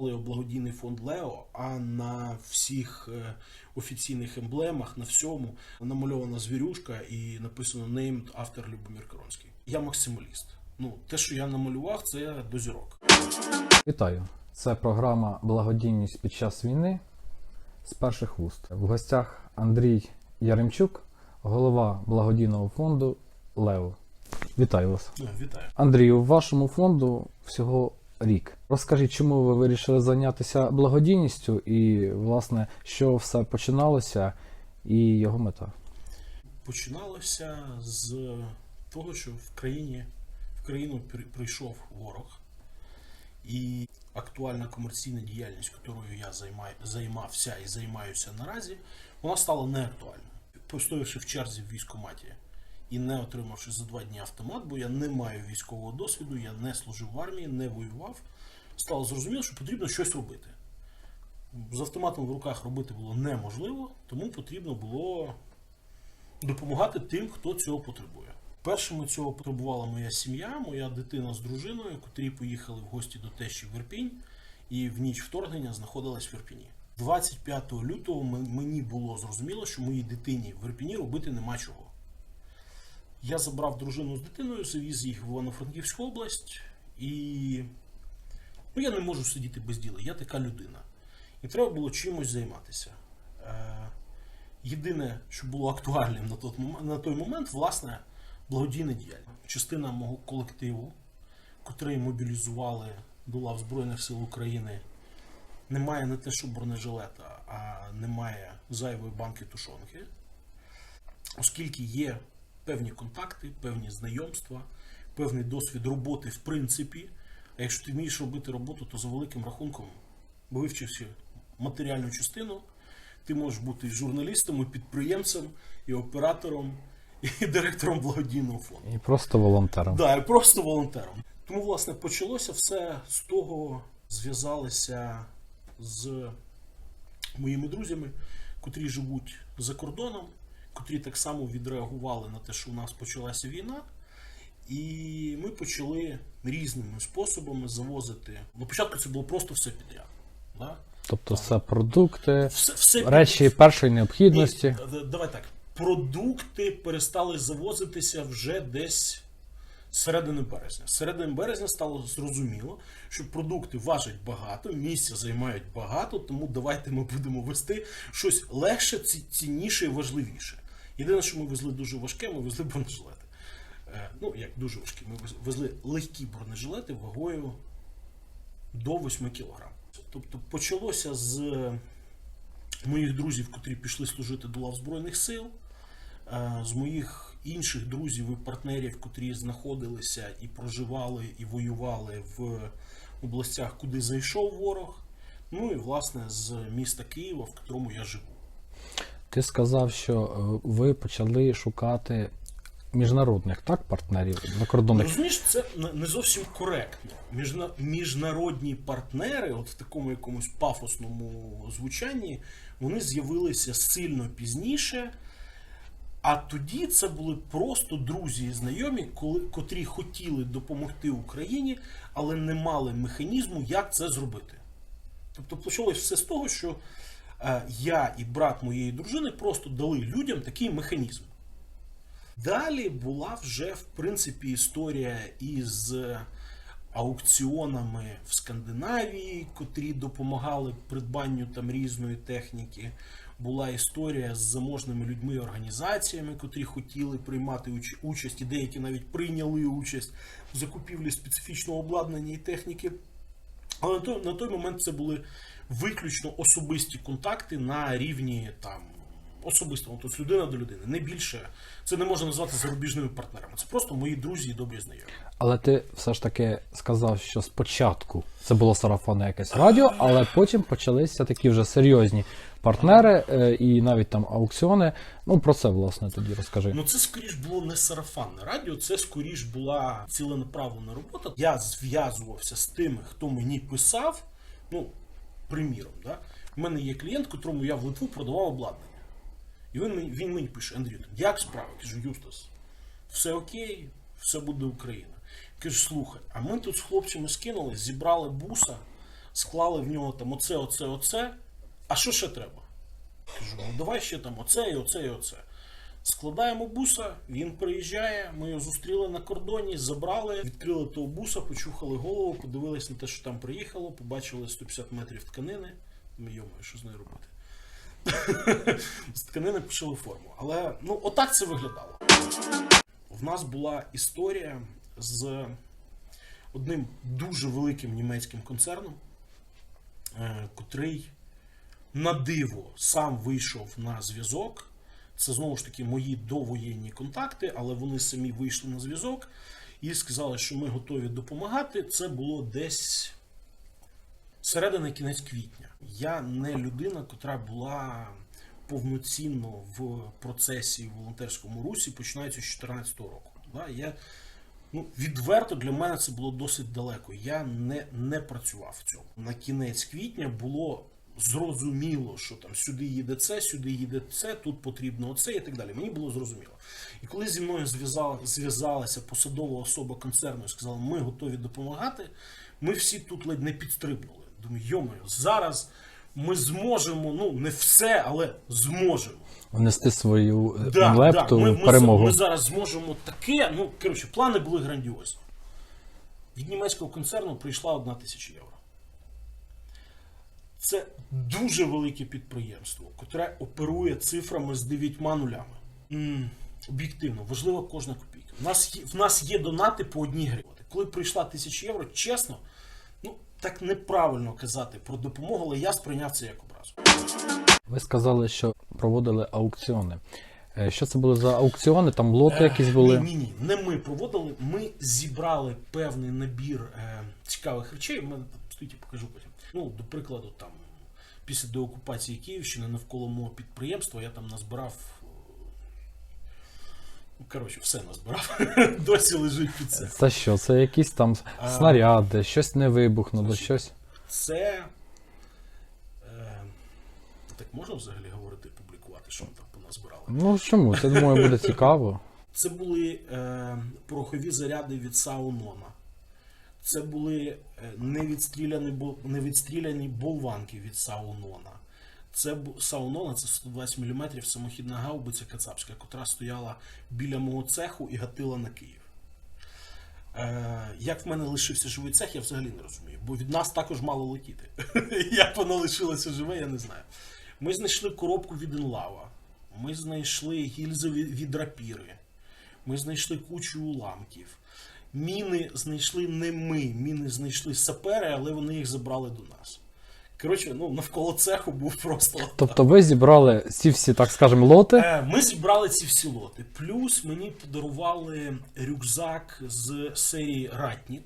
Благодійний фонд Лео, а на всіх е, офіційних емблемах, на всьому намальована звірюшка і написано Named автор Любомир Коронський. Я максималіст. Ну, те, що я намалював, це до зірок. Вітаю! Це програма Благодійність під час війни з перших вуст. В гостях Андрій Яремчук, голова благодійного фонду Лео. Вітаю вас. Ну, Вітаю. Андрію, вашому фонду всього рік. Розкажіть, чому ви вирішили зайнятися благодійністю і, власне, що все починалося і його мета. Починалося з того, що в країні в країну прийшов ворог, і актуальна комерційна діяльність, якою я займаю, займався і займаюся наразі, вона стала неактуальною. Постоявши в черзі в військкоматі і не отримавши за два дні автомат, бо я не маю військового досвіду, я не служив в армії, не воював, стало зрозуміло, що потрібно щось робити. З автоматом в руках робити було неможливо, тому потрібно було допомагати тим, хто цього потребує. Першими цього потребувала моя сім'я, моя дитина з дружиною, котрі поїхали в гості до тещі в Ірпінь, і в ніч вторгнення знаходилась в Ірпіні. 25 лютого мені було зрозуміло, що моїй дитині в Ірпіні робити нема чого. Я забрав дружину з дитиною, завіз їх в Івано-Франківську область, і ну, я не можу сидіти без діла, я така людина. І треба було чимось займатися. Е, Єдине, що було актуальним на той момент, на той момент власне, благодійна діяльність. Частина мого колективу, котрий мобілізували до лав Збройних сил України, немає не те, що бронежилета, а немає зайвої банки тушонки, оскільки є певні контакти, певні знайомства, певний досвід роботи в принципі. А якщо ти вмієш робити роботу, то за великим рахунком, вивчивши матеріальну частину, ти можеш бути і журналістом, і підприємцем, і оператором, і директором благодійного фонду. І просто волонтером. Да, і просто волонтером. Тому, власне, почалося все з того, зв'язалися з моїми друзями, котрі живуть за кордоном, котрі так само відреагували на те, що у нас почалася війна. І ми почали різними способами завозити. На початку це було просто все підряд. Да? Тобто це продукти, Все, все речі першої необхідності. ні, давай так. Продукти перестали завозитися вже десь з середини березня. З середини березня стало зрозуміло, що продукти важать багато, місця займають багато, тому давайте ми будемо вести щось легше, цінніше і важливіше. Єдине, що ми везли дуже важке, ми везли бронежилети. Е, Ну, як дуже важкі, ми вез- везли легкі бронежилети вагою до 8 кг. Тобто почалося з моїх друзів, котрі пішли служити до лав Збройних сил, е, з моїх інших друзів і партнерів, котрі знаходилися і проживали, і воювали в областях, куди зайшов ворог. Ну і власне з міста Києва, в котрому я живу. Ти сказав, що е, ви почали шукати міжнародних так партнерів закордонних. Розумієш, це не- не зовсім коректно. Міжнародні партнери, от в такому якомусь пафосному звучанні, вони з'явилися сильно пізніше. А тоді це були просто друзі і знайомі, коли, котрі хотіли допомогти Україні, але не мали механізму, як це зробити. Тобто почалось все з того, що е, я і брат моєї дружини просто дали людям такий механізм. Далі була вже в принципі історія із аукціонами в Скандинавії, котрі допомагали придбанню там різної техніки. Була історія з заможними людьми і організаціями, котрі хотіли приймати уч- участь, і деякі навіть прийняли участь в закупівлі специфічного обладнання і техніки. Але на той, на той момент це були виключно особисті контакти на рівні там особистого, тобто людина до людини. Не більше це не можна назвати зарубіжними партнерами. Це просто мої друзі і добрі знайомі. Але ти все ж таки сказав, що спочатку це було сарафанне якесь радіо, але потім почалися такі вже серйозні партнери е, і навіть там аукціони. Ну про це власне тоді розкажи. Ну це скоріш було не сарафанне радіо, це скоріш була ціленаправлена робота. Я зв'язувався з тими, хто мені писав. Ну, приміром, да? у мене є клієнт, котрому я в Литву продавав обладнання. І він мені, він мені пише: Андрій, як справи? Я кажу, Юстас, все окей, все буде Україна. Каже, слухай, а ми тут з хлопцями скинули, зібрали буса, склали в нього там оце, оце, оце. А що ще треба? Кажу, ну давай ще там оце і оце і оце. Складаємо буса, він приїжджає, ми його зустріли на кордоні, забрали, відкрили того буса, почухали голову, подивились на те, що там приїхало, побачили 150 метрів тканини. Ми йому, що з нею робити? З тканини пошили форму. Але ну, отак це виглядало. В нас була історія з одним дуже великим німецьким концерном, е, котрий на диво сам вийшов на зв'язок. Це знову ж таки мої довоєнні контакти, але вони самі вийшли на зв'язок і сказали, що ми готові допомагати. Це було десь середина кінець квітня. Я не людина, котра була повноцінно в процесі в волонтерському русі, починаючи з 2014 року. Я, ну, відверто для мене це було досить далеко. Я не, не працював в цьому. На кінець квітня було зрозуміло, що там сюди їде це, сюди їде це, тут потрібно оце і так далі. Мені було зрозуміло. І коли зі мною зв'язала, зв'язалася посадова особа концерну і сказала, ми готові допомагати, ми всі тут ледь не підстрибнули. Думаю, йомою, зараз ми зможемо, ну не все, але зможемо. Внести свою е, Да, лепту да. Ми, ми, перемогу. ми зараз зможемо таке. Ну, коротше, плани були грандіозні. Від німецького концерну прийшла одна тисяча євро. Це дуже велике підприємство, котре оперує цифрами з дев'ятьма нулями. Об'єктивно, важлива кожна копійка. В нас, є, в нас є донати по одній гривні. Коли прийшла тисяча євро, чесно, ну так неправильно казати про допомогу, але я сприйняв це як образу. Ви сказали, що проводили аукціони. Е, Що це були за аукціони? Там лоти якісь були. Ні, ні, ні, не ми проводили. Ми зібрали певний набір е, цікавих речей. У мене стоїть, я покажу потім. Ну, до прикладу, там після деокупації Київщини навколо мого підприємства я там назбирав. Ну, коротше, все назбирав. Досі лежить під це. Це що? Це якісь там А. снаряди, щось не вибухнуло, Значить, щось. Це. Е, так можна взагалі говорити, публікувати, що ми там поназбирали? Ну чому? Це думаю буде цікаво. Це були е, порохові заряди від Саунона. Це були е, невідстріляні, невідстріляні болванки від Саунона. Це Саунона це 120 мм самохідна гаубиця кацапська, котра стояла біля мого цеху і гатила на Київ. Е, як в мене лишився живий цех, я взагалі не розумію, бо від нас також мало летіти. Як воно лишилося живе, я не знаю. Ми знайшли коробку від Інлава, ми знайшли гільзи від, від рапіри, ми знайшли кучу уламків. Міни знайшли не ми, міни знайшли сапери, але вони їх забрали до нас. Коротше, ну навколо цеху був просто. Тобто ви зібрали ці всі, так скажемо, лоти. Е, Ми зібрали ці всі лоти. Плюс мені подарували рюкзак з серії Ратнік.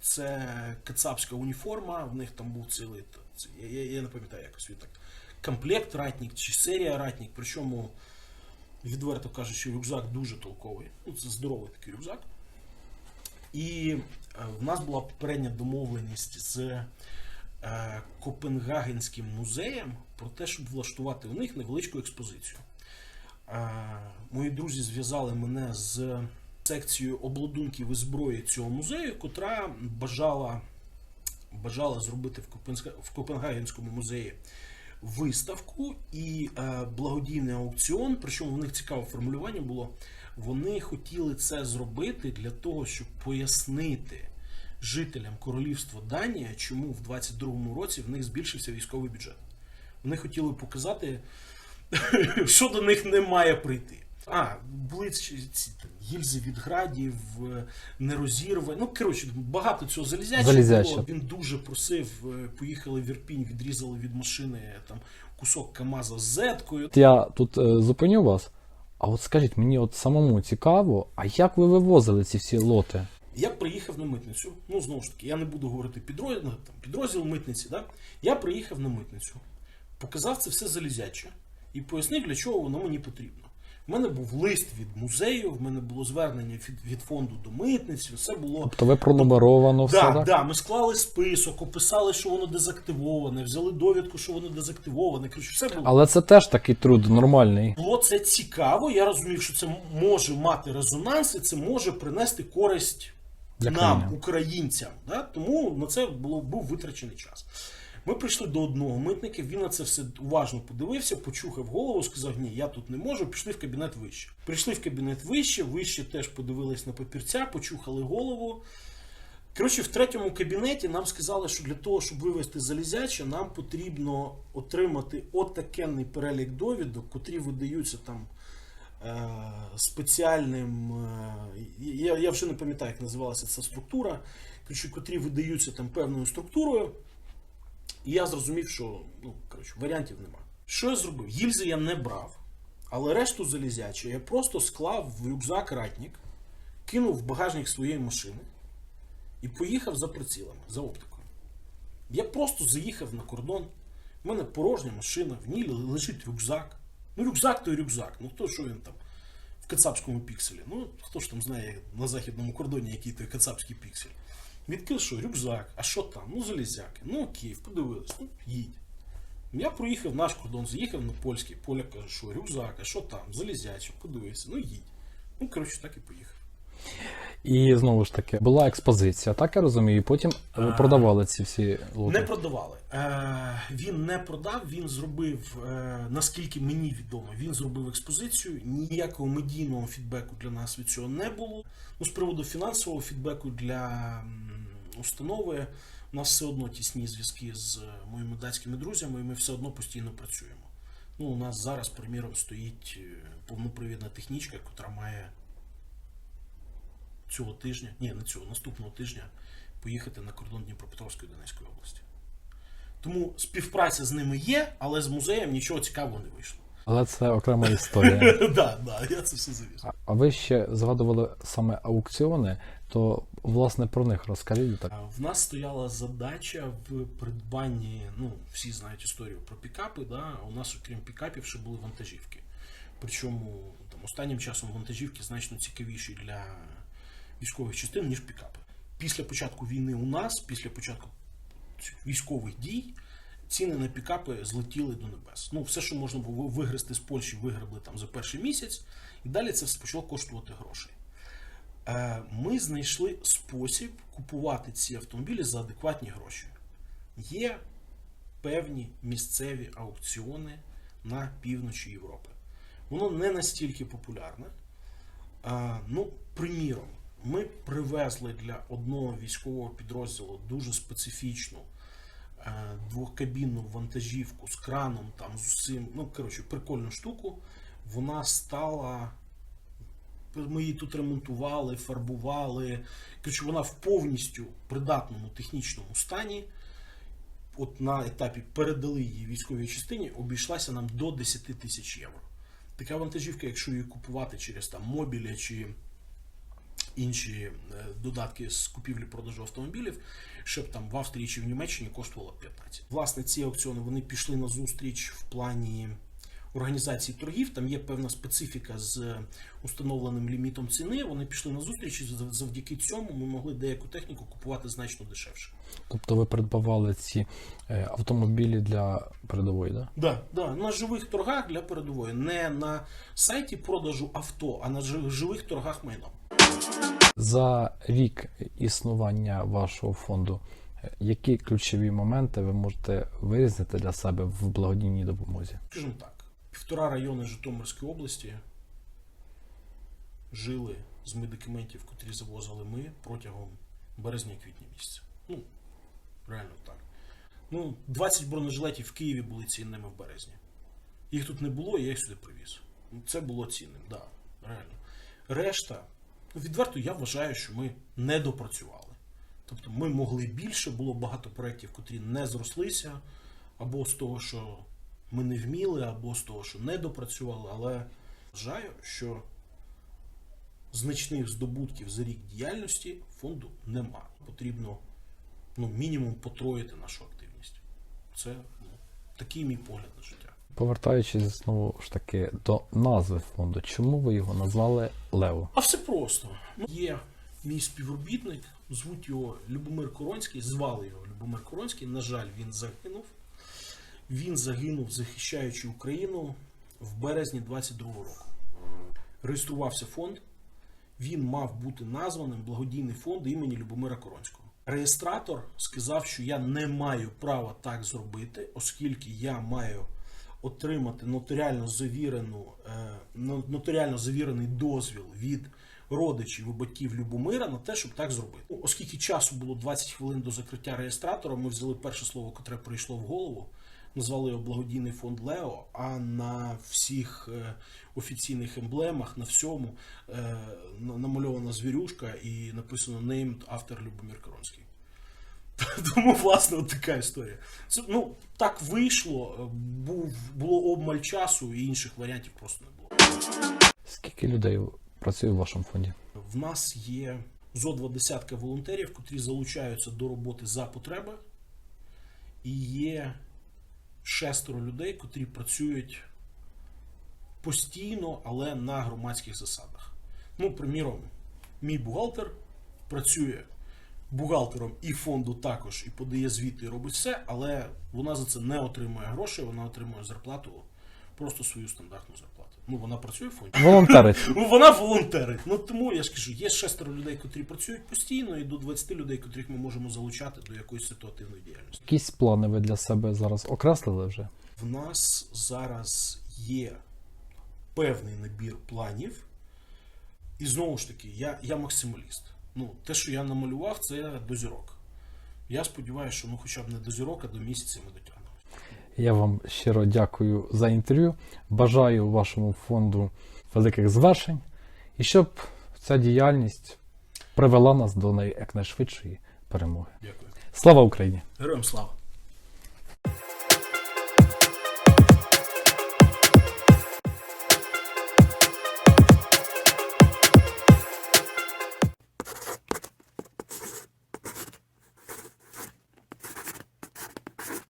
Це кацапська уніформа, в них там був цілий. Я, я, я не пам'ятаю якось він так. Комплект Ратнік чи серія Ратнік. Причому, відверто кажучи, рюкзак дуже толковий. Ну, це здоровий такий рюкзак. І е, в нас була попередня домовленість з е, Копенгагенським музеєм про те, щоб влаштувати у них невеличку експозицію. Е, Мої друзі зв'язали мене з секцією обладунків і зброї цього музею, котра бажала, бажала зробити в, Копенгагенському музеї виставку і благодійний аукціон. Причому в них цікаве формулювання було. Вони хотіли це зробити для того, щоб пояснити жителям королівства Данія, чому в 22-му році в них збільшився військовий бюджет. Вони хотіли показати, що до них не має прийти. А, були ці, там, гільзи від градів, е, нерозірвані. Ну, коротше, багато цього залізячого. Він дуже просив, е, поїхали в Ірпінь, відрізали від машини там кусок КАМАЗа з зеткою. Я тут е, зупиню вас. А от скажіть, мені от самому цікаво, а як ви вивозили ці всі лоти? Я приїхав на митницю. Ну, знову ж таки, я не буду говорити підрозділ, там, підрозділ митниці. Да? Я приїхав на митницю, показав це все залізяче і пояснив, для чого воно мені потрібно. У мене був лист від музею, в мене було звернення від, від фонду до митниці, все було. Тобто ви пронумеровано все, Да, так? да, ми склали список, описали, що воно дезактивоване, взяли довідку, що воно дезактивоване. Коротше, все було. Але це теж такий труд нормальний. Було це цікаво. Я розумів, що це може мати резонанс, і це може принести користь Для нам, країни. українцям. Да? Тому на це було, був витрачений час. Ми прийшли до одного митника, він на це все уважно подивився, почухав голову, сказав, ні, я тут не можу, пішли в кабінет вище. Прийшли в кабінет вище, вище теж подивились на папірця, почухали голову. Коротше, в третьому кабінеті нам сказали, що для того, щоб вивести залізяче, нам потрібно отримати отакенний перелік довідок, котрі видаються там е, спеціальним. Е, я, я вже не пам'ятаю, як називалася ця структура, котрі видаються там певною структурою. І я зрозумів, що ну, коротше, варіантів нема. Що я зробив? Гільзи я не брав, але решту залізяче я просто склав в рюкзак ратник, кинув в багажник своєї машини і поїхав за прицілами, за оптикою. Я просто заїхав на кордон. У мене порожня машина, в ній лежить рюкзак. Ну, рюкзак то рюкзак. Ну хто що він там в кацапському пікселі? Ну, хто ж там знає на західному кордоні, який той кацапський піксель. Відкрив, що рюкзак, а що там? Ну, залізяки. Ну окей, подивились, ну їдь. Я проїхав наш кордон, заїхав на польський. Поля каже, що рюкзак, а що там? Залізяче, подивився, ну їдь. Ну, коротше, так і поїхав. І знову ж таки, була експозиція, так я розумію, і потім ви А. продавали ці всі лоти. Не продавали. Е, він не продав, він зробив, е, наскільки мені відомо, він зробив експозицію. Ніякого медійного фідбеку для нас від цього не було. Ну, з приводу фінансового фідбеку для установи, у нас все одно тісні зв'язки з е, моїми датськими друзями, і ми все одно постійно працюємо. Ну, у нас зараз, приміром, стоїть е, повнопривідна технічка, яка має цього тижня, ні, не цього, наступного тижня поїхати на кордон Дніпропетровської Донецької області. Тому співпраця з ними є, але з музеєм нічого цікавого не вийшло. Але це окрема історія. Так, так, я це все завіз. А- А ви ще згадували саме аукціони, то власне про них розкажіть так. В нас стояла задача в придбанні, ну, всі знають історію про пікапи, да? у нас, окрім пікапів, ще були вантажівки. Причому там, останнім часом вантажівки значно цікавіші для військових частин, ніж пікапи. Після початку війни у нас, після початку військових дій, ціни на пікапи злетіли до небес. Ну, все, що можна було вигрести з Польщі, виграбли там за перший місяць, і далі це почало коштувати грошей. Е, Ми знайшли спосіб купувати ці автомобілі за адекватні гроші. Є певні місцеві аукціони на півночі Європи. Воно не настільки популярне. Ну, приміром, ми привезли для одного військового підрозділу дуже специфічну е, двохкабінну вантажівку з краном, там з усім, ну, коротше, прикольну штуку. Вона стала. Ми її тут ремонтували, фарбували. Коротше, вона в повністю придатному технічному стані. От на етапі передали її військовій частині, обійшлася нам до 10 тисяч євро. Така вантажівка, якщо її купувати через там мобілі чи інші е, додатки з купівлі-продажу автомобілів, щоб там в Австрії чи в Німеччині коштувало 15. Власне, ці аукціони вони пішли на зустріч в плані організації торгів. Там є певна специфіка з установленим лімітом ціни. Вони пішли на зустріч, і зав- завдяки цьому ми могли деяку техніку купувати значно дешевше. Тобто ви придбавали ці е, автомобілі для передової, да? Да, да, на живих торгах для передової, не на сайті продажу авто, а на живих торгах майном. За рік існування вашого фонду, які ключові моменти ви можете вирізнити для себе в благодійній допомозі? Скажімо так, півтора райони Житомирської області жили з медикаментів, котрі завозили ми протягом березня-квітня місяця. Ну, реально так. Ну, 20 бронежилетів в Києві були цінними в березні. Їх тут не було, я їх сюди привіз. Це було цінним, так, да, реально. Решта, відверто, я вважаю, що ми не допрацювали. Тобто ми могли більше, було багато проєктів, котрі не зрослися, або з того, що ми не вміли, або з того, що не допрацювали, але вважаю, що значних здобутків за рік діяльності фонду нема. Потрібно ну, мінімум потроїти нашу активність. Це ну, такий мій погляд на життя. Повертаючись знову ж таки до назви фонду, чому ви його назвали Лео? А все просто. Ну, Є мій співробітник, звуть його Любомир Коронський, звали його Любомир Коронський. На жаль, він загинув. Він загинув, захищаючи Україну в березні 22-го року. Реєструвався фонд. він мав бути названим благодійний фонд імені Любомира Коронського. Реєстратор сказав, що я не маю права так зробити, оскільки я маю отримати нотаріально завірену, е, но- нотаріально завірений дозвіл від родичів і батьків Любомира на те, щоб так зробити. Оскільки часу було 20 хвилин до закриття реєстратора, ми взяли перше слово, котре прийшло в голову, назвали його благодійний фонд Лео. А на всіх е, офіційних емблемах, на всьому е, на- намальована звірюшка і написано Named after Любомир Коронський. Тому, власне, от така історія. Це, ну, так вийшло, був, було обмаль часу, і інших варіантів просто не було. Скільки людей працює в вашому фонді? В нас є зо два десятка волонтерів, котрі залучаються до роботи за потреби, і є шестеро людей, котрі працюють постійно, але на громадських засадах. Ну, приміром, мій бухгалтер працює бухгалтером і фонду також, і подає звіти, і робить все, але вона за це не отримує грошей, вона отримує зарплату, просто свою стандартну зарплату. Ну, вона працює в фонді. Волонтерить. Вона волонтерить. Ну тому я ж кажу, є шестеро людей, котрі працюють постійно, і до 20 людей, котрих ми можемо залучати до якоїсь ситуативної діяльності. Якісь плани ви для себе зараз окреслили вже? В нас зараз є певний набір планів, і знову ж таки, я, я максималіст. Ну, те, що я намалював, це до зірок. Я сподіваюся, що ми хоча б не до зірок, а до місяця ми дотягнемо. Я вам щиро дякую за інтерв'ю. Бажаю вашому фонду великих звершень і щоб ця діяльність привела нас до якнайшвидшої перемоги. Дякую. Слава Україні! Героям слава!